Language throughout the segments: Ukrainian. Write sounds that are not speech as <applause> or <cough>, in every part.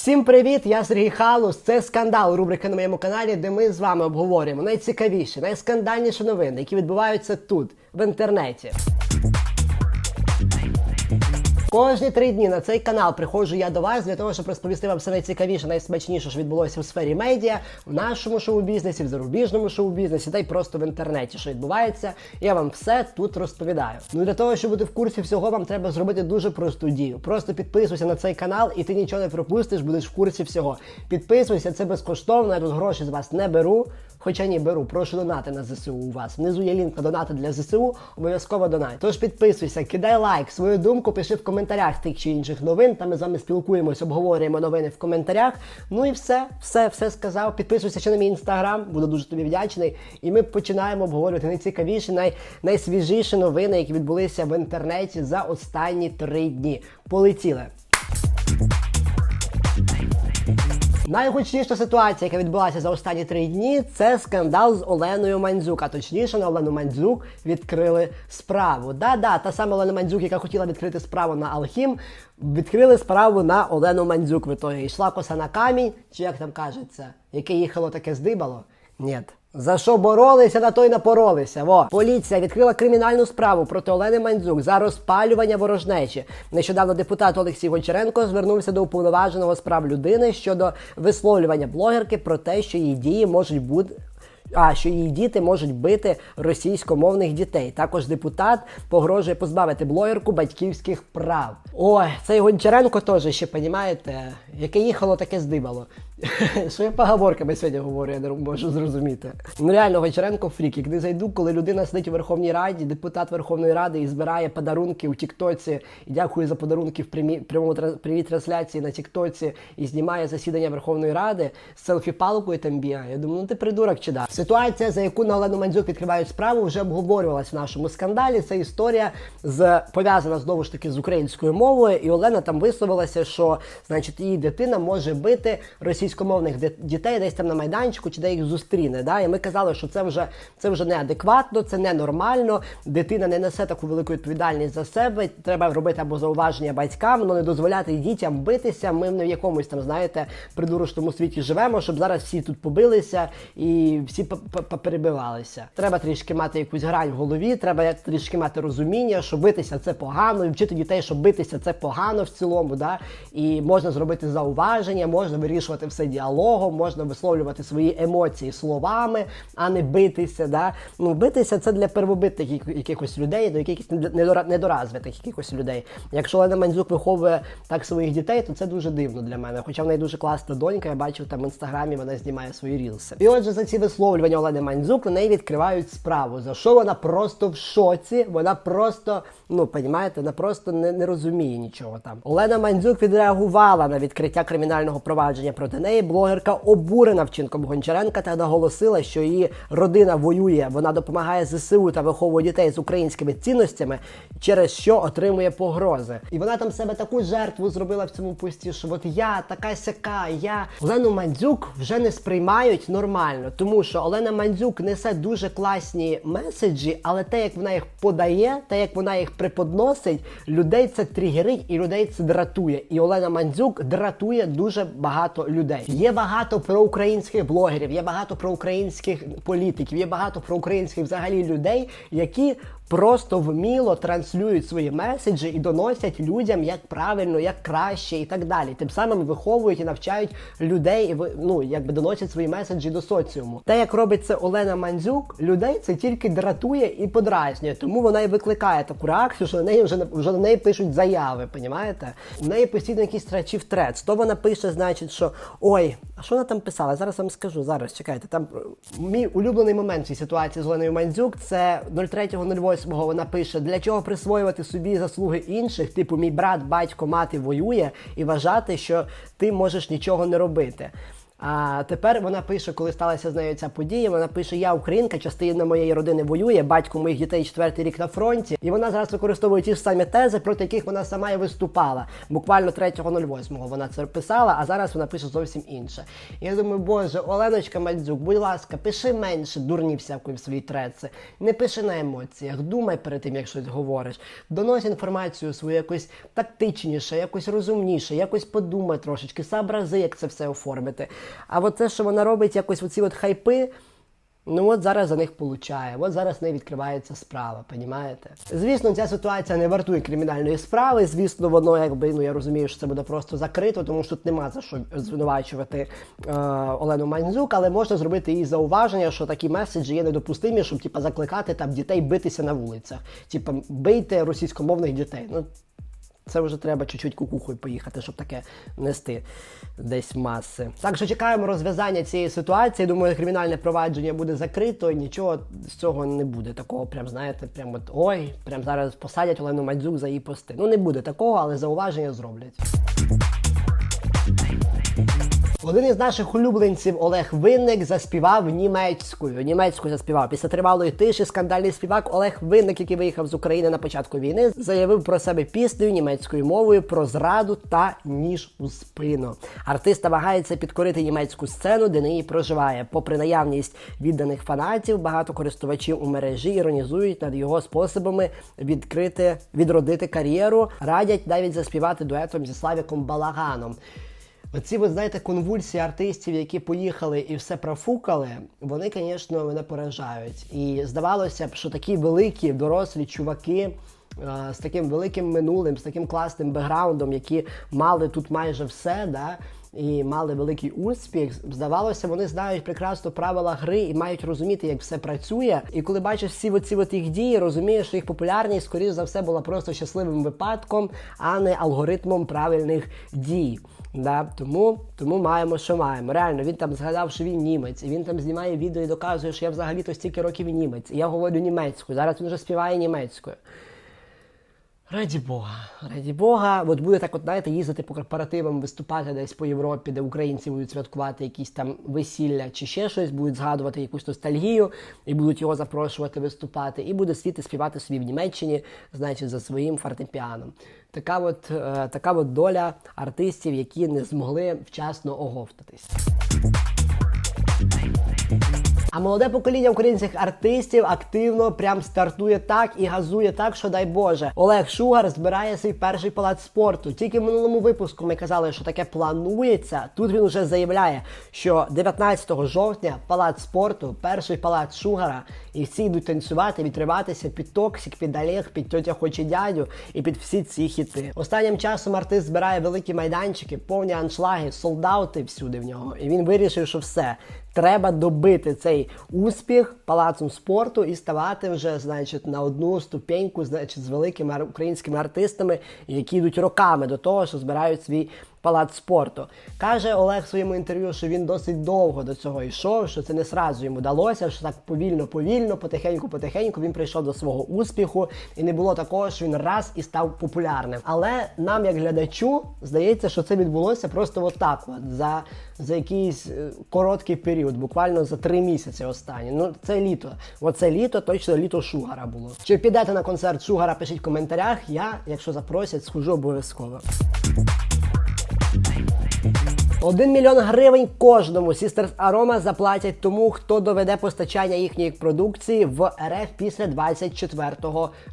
Всім привіт! Я Сергій Халус. Це скандал. Рубрика на моєму каналі, де ми з вами обговорюємо найцікавіші, найскандальніші новини, які відбуваються тут, в інтернеті. Кожні три дні на цей канал приходжу я до вас для того, щоб розповісти вам все найцікавіше, найсмачніше, що відбулося в сфері медіа, в нашому шоу-бізнесі, в зарубіжному шоу-бізнесі, та й просто в інтернеті, що відбувається. Я вам все тут розповідаю. Ну для того, щоб бути в курсі всього, вам треба зробити дуже просту дію. Просто підписуйся на цей канал, і ти нічого не пропустиш, будеш в курсі всього. Підписуйся, це безкоштовно. Я тут гроші з вас не беру. Хоча ні, беру, прошу донати на ЗСУ у вас. Внизу є лінк на донати для ЗСУ, обов'язково донать. Тож підписуйся, кидай лайк, свою думку пиши в коментарях тих чи інших новин. Там ми з вами спілкуємось, обговорюємо новини в коментарях. Ну і все, все, все сказав. Підписуйся ще на мій інстаграм, буду дуже тобі вдячний. І ми починаємо обговорювати найцікавіші, най, найсвіжіші новини, які відбулися в інтернеті за останні три дні. Полетіли. Найгучніша ситуація, яка відбулася за останні три дні, це скандал з Оленою Мандзюк. А точніше, на Олену Мандзюк відкрили справу. Да-да, та сама Олена Мандзюк, яка хотіла відкрити справу на Алхім, відкрили справу на Олену Мандзюк. В ітогі йшла коса на камінь, чи як там кажеться, яке їхало, таке здибало? Ні. За що боролися, на то й напоролися. Во поліція відкрила кримінальну справу проти Олени Мандзюк за розпалювання ворожнечі. Нещодавно депутат Олексій Гончаренко звернувся до уповноваженого з прав людини щодо висловлювання блогерки про те, що її дії можуть бути. А що її діти можуть бити російськомовних дітей. Також депутат погрожує позбавити блогерку батьківських прав. Ой, цей Гончаренко теж ще понімаєте, яке їхало, таке здибало. <laughs> Що я поговорками сьогодні говорю, я не можу зрозуміти. Ну реально Гончаренко фрік. Як не зайду, коли людина сидить у Верховній Раді, депутат Верховної Ради і збирає подарунки у Тіктоці, і дякую за подарунки в прямому прямій трансляції на Тіктоці і знімає засідання Верховної Ради з селфі-палкою там бігає. Я думаю, ну ти придурок чи да. Ситуація, за яку на Олену Мандзюк відкривають справу, вже обговорювалась в нашому скандалі. Це історія з пов'язана знову ж таки з українською мовою, і Олена там висловилася, що значить її дитина може бити російськомовних дітей десь там на майданчику чи де їх зустріне. Да? І ми казали, що це вже це вже неадекватно, це ненормально. Дитина не несе таку велику відповідальність за себе. Треба робити або зауваження батькам, але не дозволяти дітям битися. Ми не в якомусь там, знаєте, придурочному світі живемо, щоб зараз всі тут побилися і всі поперебивалися. Треба трішки мати якусь грань в голові, треба трішки мати розуміння, що битися це погано, і вчити дітей, що битися це погано в цілому. Да? І можна зробити зауваження, можна вирішувати все діалогом, можна висловлювати свої емоції словами, а не битися. Да? Ну, битися це для первобитних якихось людей, до недора- недоразвитих якихось людей. Якщо Олена Мандзюк виховує так своїх дітей, то це дуже дивно для мене. Хоча в неї дуже класна донька, я бачив там в інстаграмі, вона знімає свої рілси. І отже, за ці висловлювання Олени Мандзюк на неї відкривають справу. За що вона просто в шоці? Вона просто, ну понімаєте, вона просто не, не розуміє нічого там. Олена Мандзюк відреагувала на відкриття кримінального провадження проти неї. Блогерка обурена вчинком Гончаренка та наголосила, що її родина воює, вона допомагає ЗСУ та виховує дітей з українськими цінностями, через що отримує погрози. І вона там себе таку жертву зробила в цьому пості, що от я така сяка, я Олену Мандзюк вже не сприймають нормально, тому що Олена Мандзюк несе дуже класні меседжі, але те, як вона їх подає, те, як вона їх преподносить, людей це тригерить і людей це дратує. І Олена Мандзюк дратує дуже багато людей. Є багато проукраїнських блогерів, є багато проукраїнських політиків, є багато проукраїнських взагалі людей, які просто вміло транслюють свої меседжі і доносять людям, як правильно, як краще і так далі. Тим самим виховують і навчають людей, і ну якби доносять свої меседжі до соціуму. Те, як робить це Олена Мандзюк, людей це тільки дратує і подразнює. Тому вона і викликає таку реакцію, що на неї вже вже на неї пишуть заяви. Понімаєте? У неї постійно якісь трачів трец. То вона пише, значить, що ой, а що вона там писала? Зараз вам скажу. Зараз чекайте. Там е, мій улюблений момент цій ситуації з Оленою Мандзюк це 03.08 вона пише, для чого присвоювати собі заслуги інших, типу мій брат, батько, мати воює, і вважати, що ти можеш нічого не робити. А тепер вона пише, коли сталася з нею ця подія, вона пише: Я українка, частина моєї родини воює, батько моїх дітей четвертий рік на фронті. І вона зараз використовує ті ж самі тези, проти яких вона сама і виступала. Буквально 3.08 вона це писала, а зараз вона пише зовсім інше. Я думаю, боже, Оленочка Мальдзюк, будь ласка, пиши менше дурні всякої в своїй треці. Не пиши на емоціях, думай перед тим, як щось говориш. Донось інформацію свою якось тактичніше, якось розумніше, якось подумай трошечки, сообрази, як це все оформити. А от те, що вона робить, якось оці от хайпи. Ну от зараз за них получає, от зараз не відкривається справа, понімаєте? Звісно, ця ситуація не вартує кримінальної справи. Звісно, воно якби ну я розумію, що це буде просто закрито, тому що тут нема за що звинувачувати е, Олену Мандзюк, але можна зробити їй зауваження, що такі меседжі є недопустимі, щоб типа закликати там дітей битися на вулицях. Типа бийте російськомовних дітей. Ну це вже треба чуть-чуть кукухою поїхати, щоб таке нести десь маси. Так що чекаємо розв'язання цієї ситуації. Думаю, кримінальне провадження буде закрито, нічого з цього не буде. Такого, прям знаєте, прям от ой, прям зараз посадять Олену Мадзюк за її пости. Ну не буде такого, але зауваження зроблять. Один із наших улюбленців Олег Винник заспівав німецькою. Німецькою заспівав. Після тривалої тиші скандальний співак Олег Винник, який виїхав з України на початку війни, заявив про себе піснею німецькою мовою про зраду та ніж у спину. Артист намагається підкорити німецьку сцену, де нині проживає. Попри наявність відданих фанатів, багато користувачів у мережі іронізують над його способами відкрити відродити кар'єру, радять навіть заспівати дуетом зі Славіком Балаганом. Оці, ви знаєте, конвульсії артистів, які поїхали і все профукали, вони, звісно, мене поражають. І здавалося б, що такі великі дорослі чуваки. е, З таким великим минулим, з таким класним бекграундом, які мали тут майже все, да, і мали великий успіх. Здавалося, вони знають прекрасно правила гри і мають розуміти, як все працює. І коли бачиш всі оці от їх дії, розумієш, що їх популярність, скоріш за все, була просто щасливим випадком, а не алгоритмом правильних дій. Да, тому, тому маємо, що маємо. Реально, він там згадав, що він німець, і він там знімає відео і доказує, що я взагалі-то стільки років німець. І я говорю німецькою. Зараз він вже співає німецькою. Раді Бога, раді Бога, от буде так, от знаєте, їздити по корпоративам, виступати десь по Європі, де українці будуть святкувати якісь там весілля чи ще щось, будуть згадувати якусь ностальгію і будуть його запрошувати виступати, і буде світи співати собі в Німеччині, значить, за своїм фортепіаном. Така от, е, така от доля артистів, які не змогли вчасно оговтатись. А молоде покоління українських артистів активно прям стартує так і газує так, що дай Боже. Олег Шугар збирає свій перший палац спорту. Тільки в минулому випуску ми казали, що таке планується. Тут він вже заявляє, що 19 жовтня палац спорту, перший палац Шугара, і всі йдуть танцювати, відриватися під Токсік, під Олег, під тьотя Хоче дядю і під всі ці хіти. Останнім часом артист збирає великі майданчики, повні аншлаги, солдати всюди в нього. І він вирішив, що все. Треба добити цей успіх палацом спорту і ставати вже, значить, на одну ступеньку, значить, з великими українськими артистами, які йдуть роками до того, що збирають свій палац спорту. Каже Олег в своєму інтерв'ю, що він досить довго до цього йшов, що це не сразу йому далося, що так повільно, повільно, потихеньку, потихеньку він прийшов до свого успіху, і не було такого, що він раз і став популярним. Але нам, як глядачу, здається, що це відбулося просто отак, от, за, за якийсь е, короткий період, буквально за три місяці останні. Ну, це літо. Оце літо, точно літо Шугара було. Чи підете на концерт Шугара, пишіть в коментарях. Я, якщо запросять, схожу обов'язково. Один мільйон гривень кожному Sisters Aroma заплатять тому, хто доведе постачання їхньої продукції в РФ після 24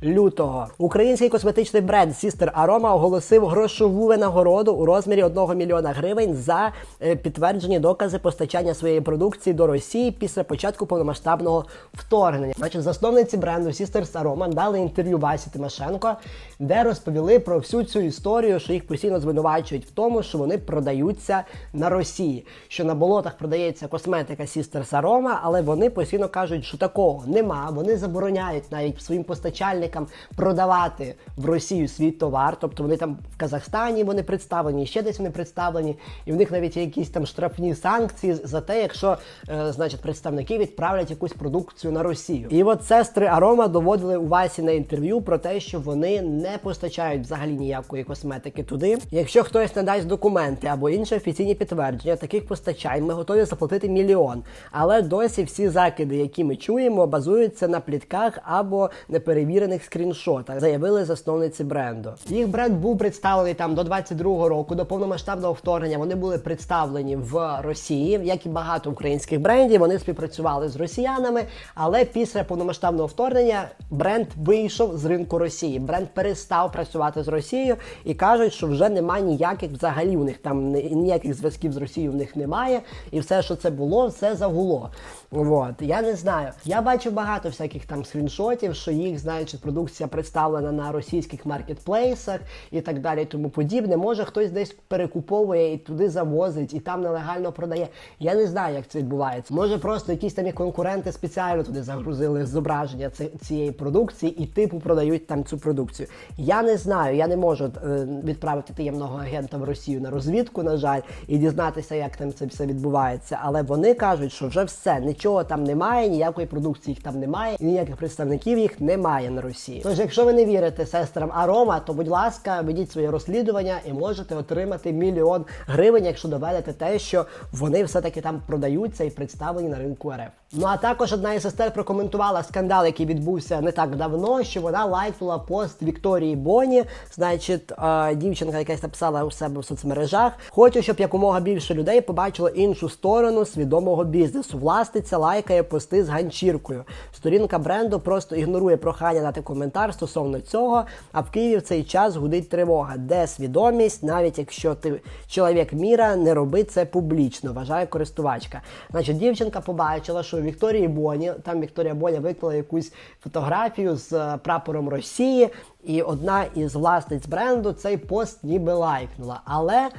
лютого. Український косметичний бренд Sister Aroma оголосив грошову винагороду у розмірі 1 мільйона гривень за е, підтверджені докази постачання своєї продукції до Росії після початку повномасштабного вторгнення. Значить, засновниці бренду Sisters Aroma дали інтерв'ю Васі Тимошенко, де розповіли про всю цю історію, що їх постійно звинувачують в тому, що вони продаються на Росії. Що на болотах продається косметика Sisters Aroma, але вони постійно кажуть, що такого нема. Вони забороняють навіть своїм постачальникам продавати в Росію свій товар. Тобто вони там в Казахстані вони представлені, ще десь вони представлені, і в них навіть є якісь там штрафні санкції за те, якщо е, значить представники відправлять якусь продукцію на Росію. І от сестри Арома доводили у Васі на інтерв'ю про те, що вони не постачають взагалі ніякої косметики туди. Якщо хтось надасть документи або інші офіційні офіційні підтвердження таких постачань. Ми готові заплатити мільйон. Але досі всі закиди, які ми чуємо, базуються на плітках або неперевірених скріншотах, заявили засновниці бренду. Їх бренд був представлений там до 22-го року, до повномасштабного вторгнення. Вони були представлені в Росії, як і багато українських брендів. Вони співпрацювали з росіянами, але після повномасштабного вторгнення бренд вийшов з ринку Росії. Бренд перестав працювати з Росією і кажуть, що вже немає ніяких взагалі у них там ні- ніяких зв'язків з Росією в них немає, і все, що це було, все загуло. От я не знаю. Я бачив багато всяких там скріншотів, що їх значить продукція представлена на російських маркетплейсах і так далі, тому подібне. Може хтось десь перекуповує і туди завозить, і там нелегально продає. Я не знаю, як це відбувається. Може, просто якісь там конкуренти спеціально туди загрузили зображення цієї продукції і типу продають там цю продукцію. Я не знаю, я не можу е, відправити таємного агента в Росію на розвідку, на жаль, і дізнатися, як там це все відбувається. Але вони кажуть, що вже все, нічого там немає, ніякої продукції їх там немає, і ніяких представників їх немає на Росії. Тож, якщо ви не вірите сестрам Арома, то будь ласка, ведіть своє розслідування і можете отримати мільйон гривень, якщо доведете те, що вони все-таки там продаються і представлені на ринку РФ. Ну а також одна із сестер прокоментувала скандал, який відбувся не так давно, що вона лайкнула пост Вікторії Боні. Значить, е, дівчинка якась написала у себе в соцмережах. Хочу, щоб якомога більше людей побачило іншу сторону свідомого бізнесу. Власниця лайкає пости з ганчіркою. Сторінка бренду просто ігнорує прохання дати коментар стосовно цього. А в Києві в цей час гудить тривога, де свідомість, навіть якщо ти чоловік міра, не роби це публічно, вважає користувачка. Значить, дівчинка побачила, що у Вікторії Боні, там Вікторія Боня виклала якусь фотографію з е, прапором Росії, і одна із власниць бренду цей пост ніби лайкнула. Але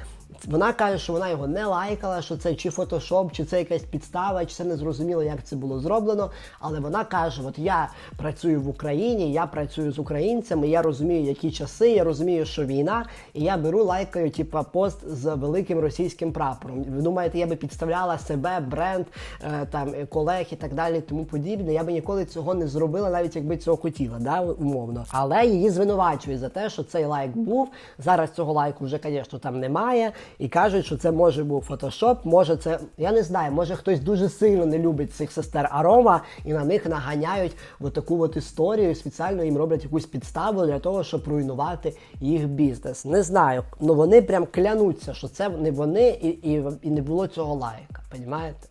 вона каже, що вона його не лайкала, що це чи фотошоп, чи це якась підстава, чи це не зрозуміло, як це було зроблено. Але вона каже: от я працюю в Україні, я працюю з українцями, я розумію, які часи, я розумію, що війна, і я беру лайкаю, типа, пост з великим російським прапором. Ви думаєте, я би підставляла себе, бренд, е, там е, колег і так далі, тому подібне. Я би ніколи цього не зробила, навіть якби цього хотіла, да, умовно. Але її звинувачують за те, що цей лайк був. Зараз цього лайку вже, звісно, там немає. І кажуть, що це може був фотошоп, може це, я не знаю, може хтось дуже сильно не любить цих сестер Арома і на них наганяють в таку от історію, спеціально їм роблять якусь підставу для того, щоб руйнувати їх бізнес. Не знаю, ну вони прям клянуться, що це не вони і, і, і не було цього лайка. Понімаєте?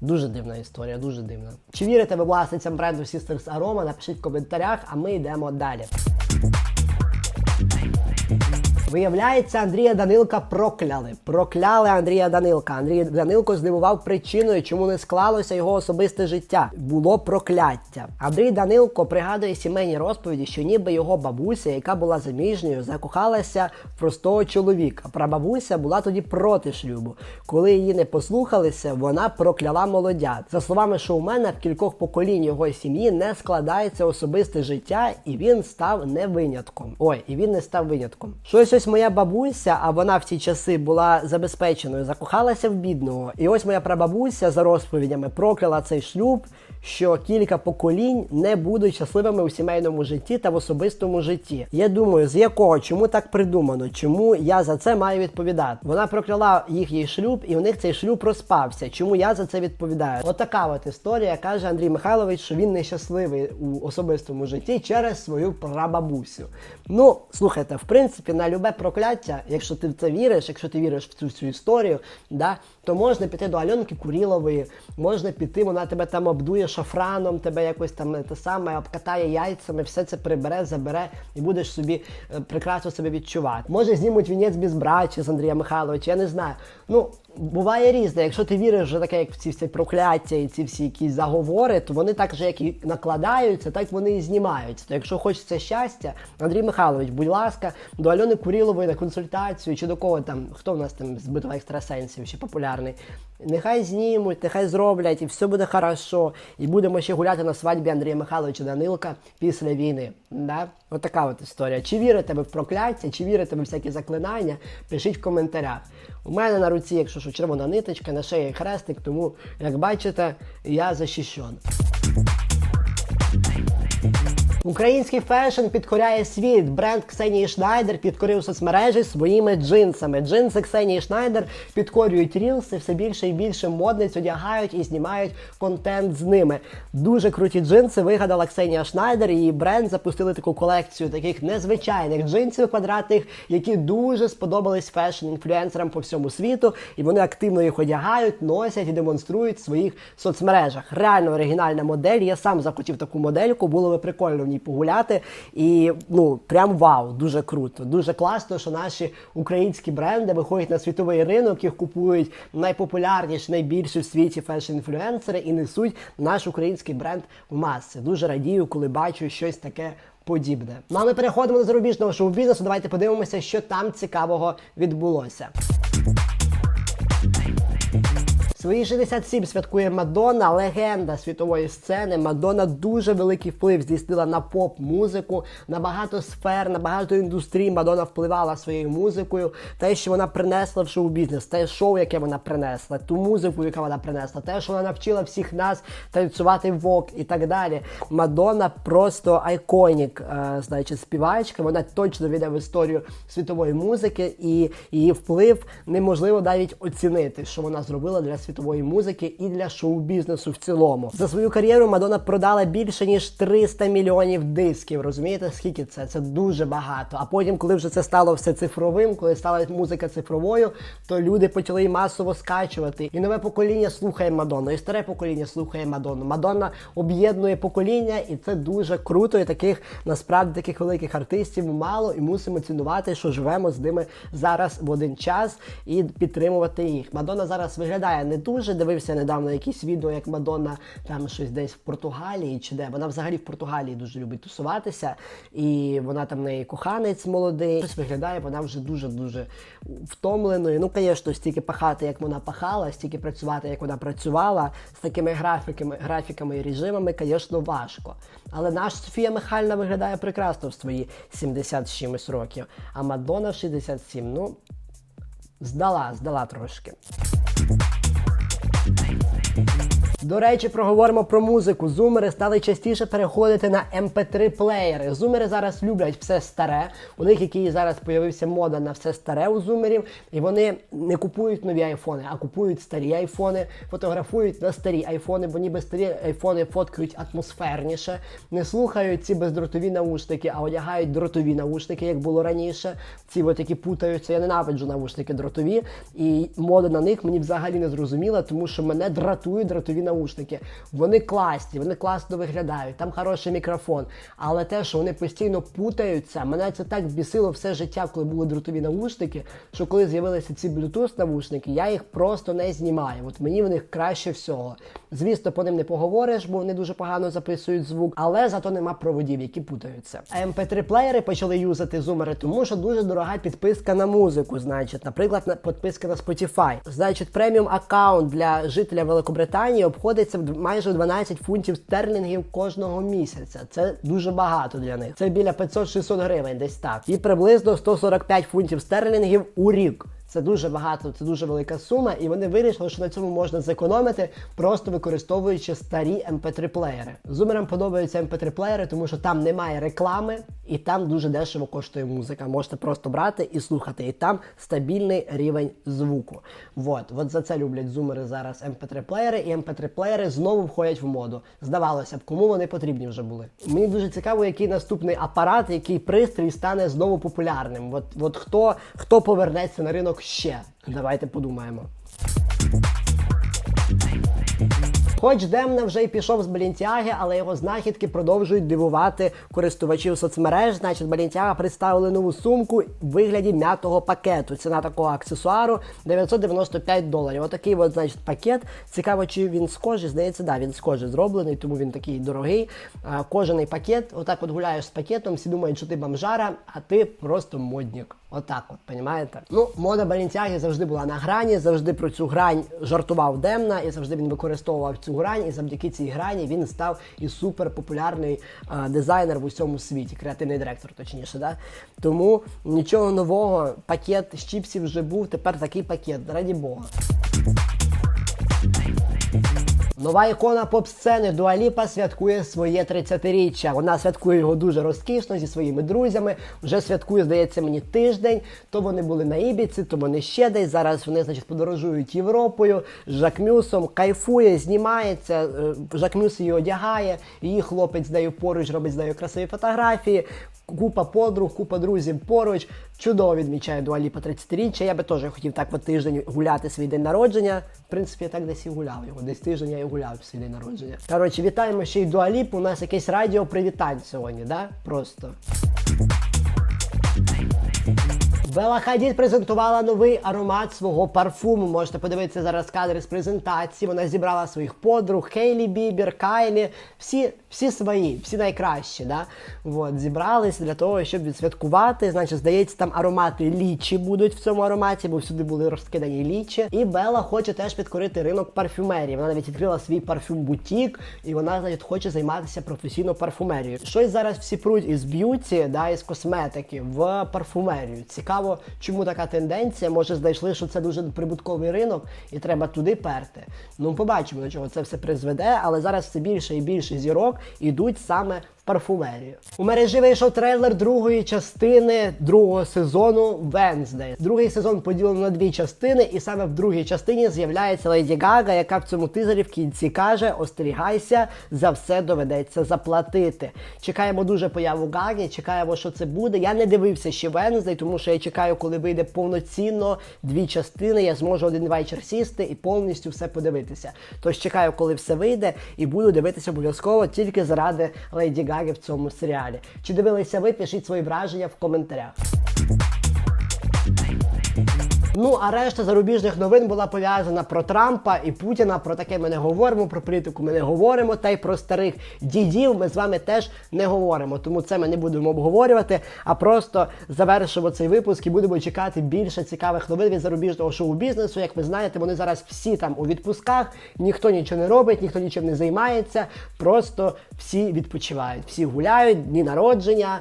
Дуже дивна історія, дуже дивна. Чи вірите ви власницям бренду Sisters Aroma? Напишіть в коментарях, а ми йдемо далі. Виявляється, Андрія Данилка прокляли. Прокляли Андрія Данилка. Андрій Данилко здивував причиною, чому не склалося його особисте життя. Було прокляття. Андрій Данилко пригадує сімейні розповіді, що ніби його бабуся, яка була заміжньою, закохалася в простого чоловіка. Прабабуся була тоді проти шлюбу. Коли її не послухалися, вона прокляла молодят. За словами шоумена, в кількох поколінь його сім'ї не складається особисте життя, і він став не винятком. Ой, і він не став винятком. Щось ось моя бабуся, а вона в ті часи була забезпеченою, закохалася в бідного. І ось моя прабабуся за розповідями прокляла цей шлюб, що кілька поколінь не будуть щасливими у сімейному житті та в особистому житті. Я думаю, з якого чому так придумано? Чому я за це маю відповідати? Вона прокляла їхній шлюб, і у них цей шлюб розпався. Чому я за це відповідаю? Отака от історія каже Андрій Михайлович, що він нещасливий у особистому житті через свою прабабусю. Ну, слухайте, в принципі, на любе прокляття, якщо ти в це віриш, якщо ти віриш в цю всю історію, да, то можна піти до Альонки Курілової, можна піти, вона тебе там обдує шафраном, тебе якось там те саме обкатає яйцями, все це прибере, забере і будеш собі е, прекрасно себе відчувати. Може, знімуть вінець без брачі з Андрія Михайловича, я не знаю. Ну, буває різне. Якщо ти віриш вже таке, як в ці всі прокляття і ці всі якісь заговори, то вони так же, як і накладаються, так вони і знімаються. То якщо хочеться щастя, Андрій Михайлович, будь ласка, до Альони Курілової на консультацію чи до кого там, хто в нас там з битва екстрасенсів ще популярний. Нехай знімуть, нехай зроблять, і все буде хорошо. І будемо ще гуляти на свадьбі Андрія Михайловича Данилка після війни. Да? Отака от історія. Чи вірите ви в прокляття, чи вірите ви в всякі заклинання? Пишіть в коментарях. У мене на руці, якщо що, червона ниточка, на шиї хрестик, тому, як бачите, я захищен. Український фешн підкоряє світ. Бренд Ксенії Шнайдер підкорив соцмережі своїми джинсами. Джинси Ксенії Шнайдер підкорюють рілси, все більше і більше модниць одягають і знімають контент з ними. Дуже круті джинси вигадала Ксенія Шнайдер. Її бренд запустили таку колекцію таких незвичайних джинсів квадратних, які дуже сподобались фешн-інфлюенсерам по всьому світу. І вони активно їх одягають, носять і демонструють в своїх соцмережах. Реально оригінальна модель. Я сам захотів таку модельку, було би прикольно в ній погуляти. І ну прям вау, дуже круто, дуже класно, що наші українські бренди виходять на світовий ринок, їх купують найпопулярніші, найбільші в світі фешн-інфлюенсери і несуть наш український бренд в маси. Дуже радію, коли бачу щось таке. Подібне. Ну а ми переходимо до зарубіжного шоу-бізнесу. Давайте подивимося, що там цікавого відбулося. Свої 67 святкує Мадонна, легенда світової сцени. Мадонна дуже великий вплив здійснила на поп-музику, на багато сфер, на багато індустрій. Мадонна впливала своєю музикою. Те, що вона принесла в шоу-бізнес, те шоу, яке вона принесла, ту музику, яку вона принесла, те, що вона навчила всіх нас танцювати вок і так далі. Мадонна просто айконік, е, значить, співачка. Вона точно війде в історію світової музики, і її вплив неможливо навіть оцінити, що вона зробила для світової музики і для шоу-бізнесу в цілому. За свою кар'єру Мадонна продала більше ніж 300 мільйонів дисків. Розумієте, скільки це? Це дуже багато. А потім, коли вже це стало все цифровим, коли стала музика цифровою, то люди почали масово скачувати. І нове покоління слухає Мадонну, і старе покоління слухає Мадонну. Мадонна об'єднує покоління, і це дуже круто. І таких насправді таких великих артистів мало, і мусимо цінувати, що живемо з ними зараз в один час і підтримувати їх. Мадонна зараз виглядає не дуже. Дивився недавно якісь відео, як Мадонна там щось десь в Португалії чи де. Вона взагалі в Португалії дуже любить тусуватися, і вона там в неї коханець молодий. Щось виглядає, вона вже дуже дуже втомленою. Ну, звісно, стільки пахати, як вона пахала, стільки працювати, як вона працювала, з такими графіками, графіками і режимами, звісно, важко. Але наш Софія Михайлівна виглядає прекрасно в свої 70 з чимось років. А Мадонна в 67, ну, здала, здала трошки. До речі, проговоримо про музику. Зумери стали частіше переходити на mp3 плеєри. Зумери зараз люблять все старе. У них який зараз появився мода на все старе у зумерів, і вони не купують нові айфони, а купують старі айфони, фотографують на старі айфони, бо ніби старі айфони фоткають атмосферніше, не слухають ці бездротові наушники, а одягають дротові наушники, як було раніше. Ці от які путаються. Я ненавиджу наушники дротові, і мода на них мені взагалі не зрозуміла, тому що мене дратують дротові наушники. Вони класні, вони класно виглядають, там хороший мікрофон. Але те, що вони постійно путаються, мене це так бісило все життя, коли були дротові наушники, що коли з'явилися ці Bluetooth наушники, я їх просто не знімаю. От мені в них краще всього. Звісно, по ним не поговориш, бо вони дуже погано записують звук, але зато нема проводів, які путаються. А mp3 плеєри почали юзати зумери, тому що дуже дорога підписка на музику. Значить, наприклад, на підписка на Spotify. Значить, преміум аккаунт для жителя Великобританії обходиться в майже 12 фунтів стерлінгів кожного місяця. Це дуже багато для них. Це біля 500-600 гривень, десь так. І приблизно 145 фунтів стерлінгів у рік. Це дуже багато, це дуже велика сума, і вони вирішили, що на цьому можна зекономити, просто використовуючи старі mp3 плеєри. Зумерам подобаються mp3 плеєри, тому що там немає реклами, і там дуже дешево коштує музика. Можете просто брати і слухати. І там стабільний рівень звуку. Вот, от за це люблять зумери зараз mp3 плеєри, і mp3 плеєри знову входять в моду. Здавалося б, кому вони потрібні вже були. Мені дуже цікаво, який наступний апарат, який пристрій стане знову популярним. От, от хто, хто повернеться на ринок ще? Давайте подумаємо. Хоч Демна вже й пішов з Балінтяги, але його знахідки продовжують дивувати користувачів соцмереж. Значить, Балінтяга представили нову сумку в вигляді м'ятого пакету. Ціна такого аксесуару 995 доларів. Отакий от, значить, пакет. Цікаво, чи він з кожи. Здається, да, він з кожи зроблений, тому він такий дорогий. Кожаний пакет. Отак от гуляєш з пакетом, всі думають, що ти бомжара, а ти просто модник. Отак, от, понімаєте? Ну, мода Балінтяги завжди була на грані, завжди про цю грань жартував Демна, і завжди він використовував цю грань, і завдяки цій грані він став і супер популярний е, дизайнер в усьому світі, креативний директор, точніше. Да? Тому нічого нового, пакет з чіпсів вже був, тепер такий пакет, раді Бога. Нова ікона поп-сцени Дуаліпа святкує своє 30-річчя. Вона святкує його дуже розкішно зі своїми друзями. Вже святкує, здається, мені тиждень. То вони були на Ібіці, то вони ще десь. Зараз вони, значить, подорожують Європою з Жакмюсом, кайфує, знімається. е, Жакмюс її одягає, її хлопець з нею поруч робить з нею красиві фотографії. Купа подруг, купа друзів поруч. Чудово відмічає Дуаліпа 30-річчя. Я би теж хотів так по тиждень гуляти свій день народження. В принципі, я так десь і гуляв його. Десь тиждень я гуляв свій день народження. Коротше, вітаємо ще й Дуаліп. У нас якесь радіо привітань сьогодні, да? Просто. Бела Хадід презентувала новий аромат свого парфуму. Можете подивитися зараз кадри з презентації. Вона зібрала своїх подруг Хейлі Бібер, Кайлі, всі, всі свої, всі найкращі. Да? Вот, зібрались для того, щоб відсвяткувати. Значить, здається, там аромати лічі будуть в цьому ароматі, бо всюди були розкидані лічі. І Бела хоче теж підкорити ринок парфюмерії. Вона навіть відкрила свій парфюм-бутік, і вона значить, хоче займатися професійно парфумерією. Щось зараз всі пруть із б'юті, да, із косметики в парфумерію. Цікаво, чому така тенденція. Може, знайшли, що це дуже прибутковий ринок, і треба туди перти. Ну, побачимо, до чого це все призведе, але зараз все більше і більше зірок йдуть саме парфумерію. У мережі вийшов трейлер другої частини другого сезону Венздей. Другий сезон поділено на дві частини, і саме в другій частині з'являється Леді Гага, яка в цьому тизері в кінці каже: остерігайся, за все доведеться заплатити. Чекаємо дуже появу Гаги, чекаємо, що це буде. Я не дивився ще Венздей, тому що я чекаю, коли вийде повноцінно дві частини. Я зможу один вечір сісти і повністю все подивитися. Тож чекаю, коли все вийде, і буду дивитися обов'язково тільки заради Леді Гаги в цьому серіалі. Чи дивилися ви? Пишіть свої враження в коментарях. Ну, а решта зарубіжних новин була пов'язана про Трампа і Путіна. Про таке ми не говоримо, про політику ми не говоримо. Та й про старих дідів ми з вами теж не говоримо. Тому це ми не будемо обговорювати, а просто завершимо цей випуск і будемо чекати більше цікавих новин від зарубіжного шоу-бізнесу. Як ви знаєте, вони зараз всі там у відпусках, ніхто нічого не робить, ніхто нічим не займається. Просто всі відпочивають, всі гуляють, дні народження,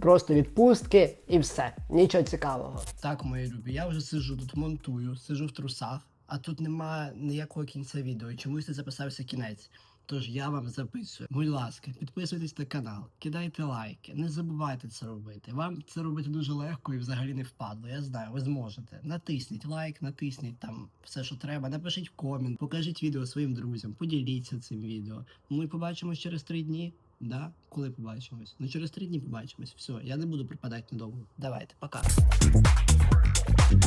просто відпустки і все. Нічого цікавого. Так, мої любі, я вже сижу тут, монтую, сижу в трусах, а тут немає ніякого кінця відео. і Чомусь не записався кінець. Тож я вам записую. Будь ласка, підписуйтесь на канал, кидайте лайки, не забувайте це робити. Вам це робити дуже легко і взагалі не впадло. Я знаю, ви зможете. Натисніть лайк, натисніть там все, що треба. Напишіть комент, покажіть відео своїм друзям, поділіться цим відео. Ми побачимось через три дні. Да? Коли побачимось? Ну через три дні побачимось. Все, я не буду припадати надовго. Давайте, пока.